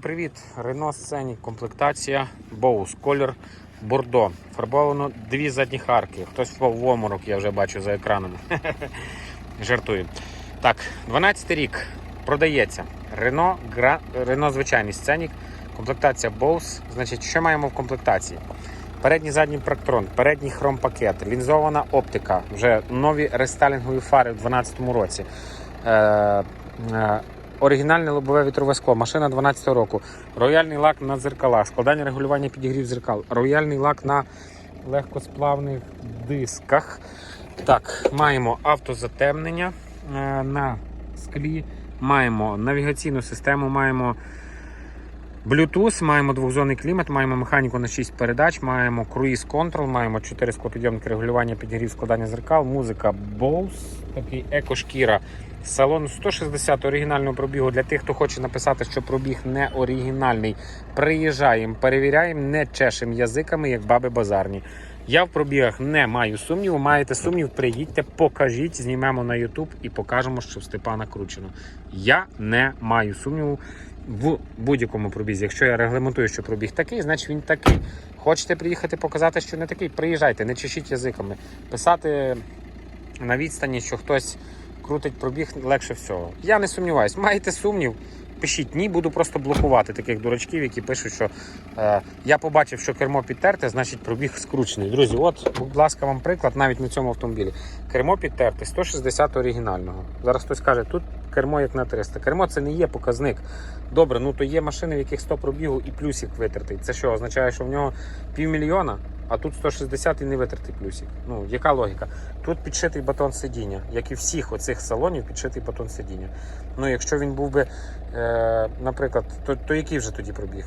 Привіт! Рено Сцені, комплектація Боус, колір Бордо. Фарбовано дві задні харки. Хтось впав в оморок, я вже бачу за екраном. Жартую. Так, 12 рік продається. Рено, Гра... Рено звичайний сценік. Комплектація Боус. Значить, що маємо в комплектації? Передній задній практрон, передній хромпакет, лінзована оптика, вже нові рестайлінгові фари в 2012 році. Е, е, Оригінальне лобове вітрове скло, машина 12 року, рояльний лак на дзеркалах, складання регулювання підігрів дзеркал, рояльний лак на легкосплавних дисках. Так, маємо автозатемнення е, на склі, маємо навігаційну систему, маємо Bluetooth, маємо двохзонний клімат, маємо механіку на 6 передач, маємо круїз контрол, маємо 4 склопідйомники регулювання підігрів складання зеркал, музика Bose, такий екошкіра. Салон 160 оригінального пробігу для тих, хто хоче написати, що пробіг не оригінальний. Приїжджаємо, перевіряємо, не чешемо язиками, як баби базарні. Я в пробігах не маю сумніву. Маєте сумнів, приїдьте, покажіть, знімемо на YouTube і покажемо, що в Степана кручено. Я не маю сумніву в будь-якому пробізі. Якщо я регламентую, що пробіг такий, значить він такий. Хочете приїхати показати, що не такий, приїжджайте, не чешіть язиками. Писати на відстані, що хтось крутить пробіг легше всього. Я не сумніваюсь. Маєте сумнів? Пишіть ні, буду просто блокувати таких дурачків, які пишуть, що е, я побачив, що кермо підтерте, значить пробіг скручений. Друзі, от, будь ласка, вам приклад навіть на цьому автомобілі. Кермо підтерте, 160 оригінального. Зараз хтось каже, тут кермо як на 300. Кермо це не є показник. Добре, ну то є машини, в яких 100 пробігу і плюсик витертий. Це що означає, що в нього півмільйона, а тут 160 і не витертий плюсик. Ну, яка логіка? Тут підшитий батон сидіння, як і всіх оцих салонів, підшитий батон сидіння. Ну, якщо він був би, е, наприклад, то, то який вже тоді пробіг?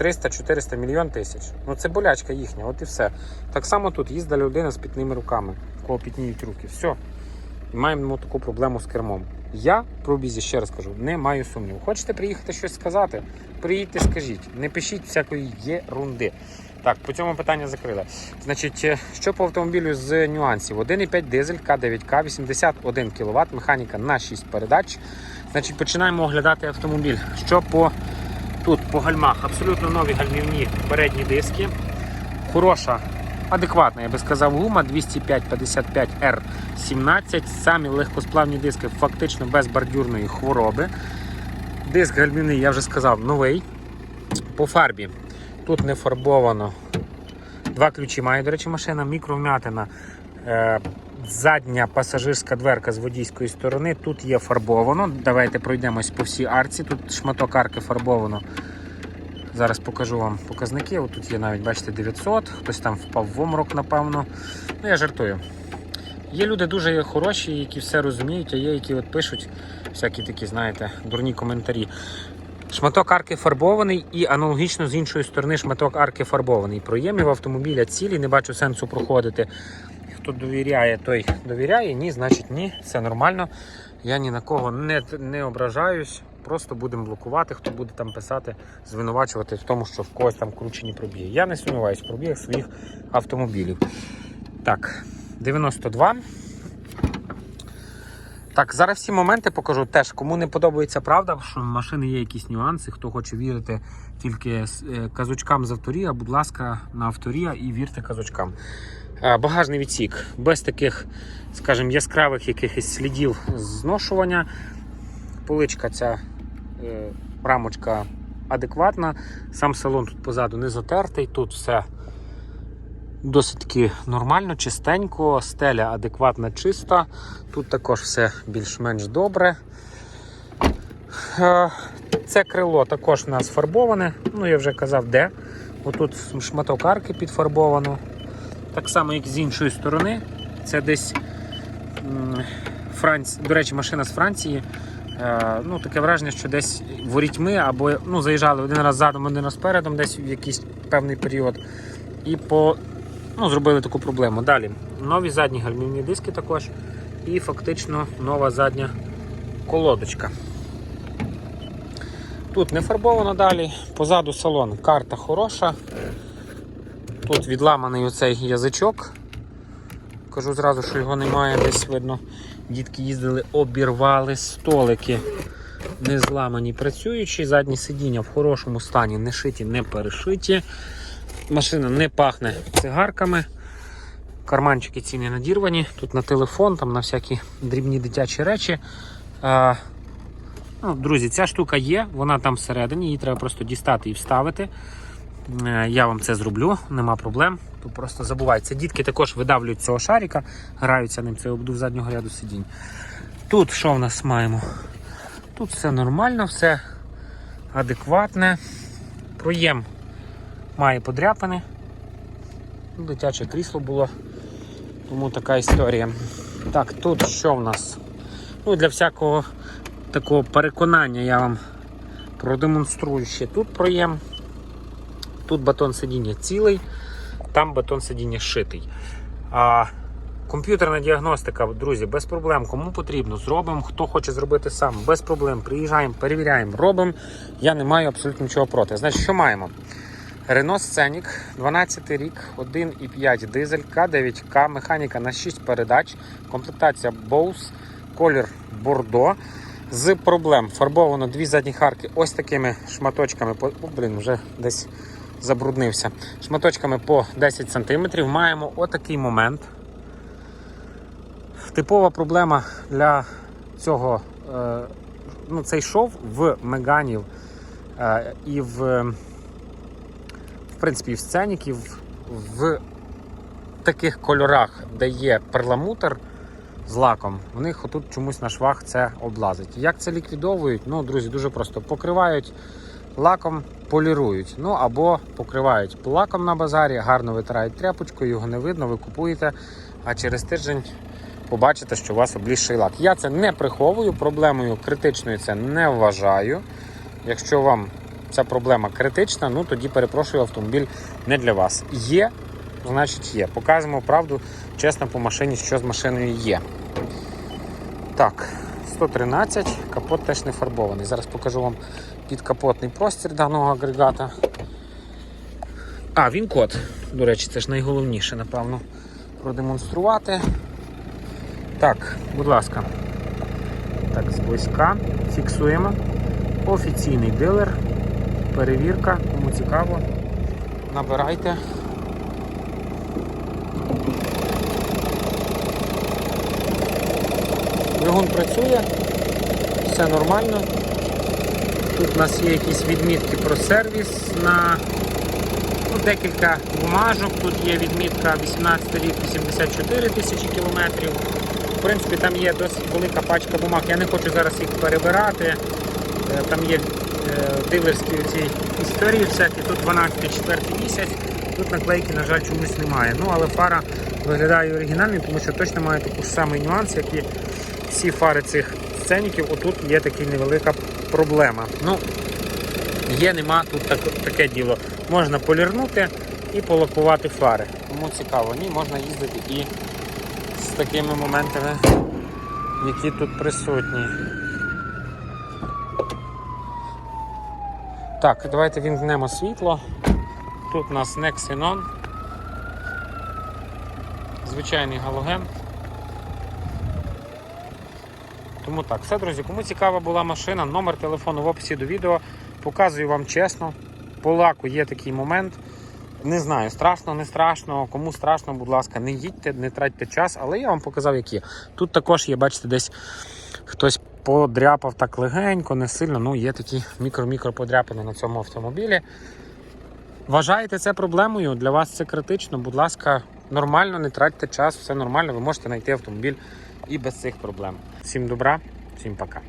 300-400 мільйон тисяч. Ну це болячка їхня, от і все. Так само тут їздила людина з пітними руками, в кого пітніють руки. Все. І маємо таку проблему з кермом. Я в пробізі, ще раз кажу, не маю сумніву. Хочете приїхати щось сказати? Приїдьте, скажіть. Не пишіть всякої єрунди. Так, по цьому питання закрили. Значить, е, що по автомобілю з нюансів? 1,5 дизель К9К, 81 кВт, механіка на 6 передач. Значить, починаємо оглядати автомобіль. Що по тут по гальмах? Абсолютно нові гальмівні передні диски. Хороша, адекватна, я би сказав, гума 205-55 R17. Самі легкосплавні диски фактично без бордюрної хвороби. Диск гальмівний, я вже сказав, новий. По фарбі. Тут не фарбовано. Два ключі має, до речі, машина, мікровмятина. Е, задня пасажирська дверка з водійської сторони. Тут є фарбовано. Давайте пройдемось по всій арці. Тут шматок арки фарбовано. Зараз покажу вам показники. От тут є навіть, бачите, 900, хтось там впав в омрок, напевно. Ну, я жартую. Є люди дуже хороші, які все розуміють, а є, які от пишуть всякі такі, знаєте, дурні коментарі. Шматок арки фарбований і аналогічно з іншої сторони шматок арки фарбований. Проємів автомобіля цілі, не бачу сенсу проходити. Хто довіряє, той довіряє. Ні, значить ні, все нормально. Я ні на кого не, не ображаюсь. Просто будемо блокувати, хто буде там писати, звинувачувати в тому, що в когось там кручені пробіги. Я не сумніваюся в пробігах своїх автомобілів. Так, 92. Так, зараз всі моменти покажу теж. Кому не подобається правда, що в машини є якісь нюанси, хто хоче вірити тільки е, казочкам з авторія, будь ласка, на авторія і вірте казочкам. Е, Багажний відсік без таких, скажімо, яскравих якихось слідів зношування. Поличка ця е, рамочка адекватна. Сам салон тут позаду не затертий, тут все досить нормально, чистенько, стеля адекватна, чиста. Тут також все більш-менш добре. Е, Це крило також у нас фарбоване, ну я вже казав, де. Отут шматок арки підфарбовано. Так само, як з іншої сторони. Це десь м, Франц... до речі, машина з Франції. Е, ну, Таке враження, що десь ворітьми або ну, заїжджали один раз задом, один раз передом, десь в якийсь певний період. І по, ну, зробили таку проблему. Далі нові задні гальмівні диски також. І фактично нова задня колодочка. Тут не фарбовано далі, позаду салон карта хороша. Тут відламаний оцей язичок. Кажу зразу, що його немає, десь видно. Дітки їздили, обірвали столики. не зламані, працюючі. Задні сидіння в хорошому стані, не шиті, не перешиті. Машина не пахне цигарками. Карманчики ці не надірвані. Тут на телефон, там на всякі дрібні дитячі речі. А, ну, друзі, ця штука є, вона там всередині, її треба просто дістати і вставити. Е, Я вам це зроблю, нема проблем. Тут просто забувайте. Дітки також видавлюють цього шарика, граються ним, це обдув заднього ряду сидінь. Тут що в нас маємо? Тут все нормально, все адекватне. Проєм має подряпини. Ну, Дитяче крісло було, тому така історія. Так, тут що в нас? Ну, Для всякого такого переконання я вам продемонструю ще тут проєм. Тут батон сидіння цілий, там батон сидіння шитий. А, комп'ютерна діагностика, друзі, без проблем. Кому потрібно, зробимо. Хто хоче зробити сам, без проблем. Приїжджаємо, перевіряємо, робимо. Я не маю абсолютно нічого проти. Значить, що маємо? Renault Scenic, 12 рік, 1,5 дизель, К9К, механіка на 6 передач, комплектація Bose, колір Бордо. З проблем фарбовано дві задні харки ось такими шматочками. О, блін, вже десь забруднився. Шматочками по 10 см. Маємо отакий момент. Типова проблема для цього. е, Ну, цей шов в меганів е, і в принципі, в сценіків в таких кольорах, де є перламутр з лаком, в них отут чомусь на швах це облазить. Як це ліквідовують? Ну, друзі, дуже просто покривають лаком, полірують. Ну або покривають лаком на базарі, гарно витирають тряпочкою, його не видно, ви купуєте, а через тиждень побачите, що у вас облізший лак. Я це не приховую, проблемою критичною це не вважаю. Якщо вам ця проблема критична, ну тоді перепрошую, автомобіль не для вас. Є, значить є. Показуємо правду чесно по машині, що з машиною є. Так, 113, капот теж не фарбований. Зараз покажу вам підкапотний простір даного агрегата. А, він код. До речі, це ж найголовніше, напевно, продемонструвати. Так, будь ласка. Так, зблизька. Фіксуємо. Офіційний дилер. Перевірка, кому цікаво. Набирайте. Двигун працює, все нормально. Тут у нас є якісь відмітки про сервіс на ну, декілька бумажок. Тут є відмітка 18 рік 84 тисячі кілометрів. В принципі, там є досить велика пачка бумаг. Я не хочу зараз їх перебирати. Е, Там є дилерські ці історії всякі. Тут 12 4 місяць. Тут наклейки, на жаль, чомусь немає. Ну, але фара виглядає оригінальною, тому що точно має такий самий нюанс, як і всі фари цих сценіків. Отут є така невелика проблема. Ну, є, нема, тут так, таке діло. Можна полірнути і полакувати фари. Кому цікаво, ні, можна їздити і з такими моментами, які тут присутні. Так, давайте вімкнемо світло. Тут у нас не. Звичайний галоген. Тому так, все, друзі, кому цікава була машина, номер телефону в описі до відео. Показую вам чесно. По лаку є такий момент. Не знаю, страшно, не страшно. Кому страшно, будь ласка, не їдьте, не тратьте час, але я вам показав, як є. Тут також є, бачите, десь хтось подряпав так легенько, не сильно. Ну, є такі мікро-мікро подряпини на цьому автомобілі. Вважаєте це проблемою? Для вас це критично. Будь ласка, нормально, не тратьте час, все нормально, ви можете знайти автомобіль і без цих проблем. Всім добра, всім пока.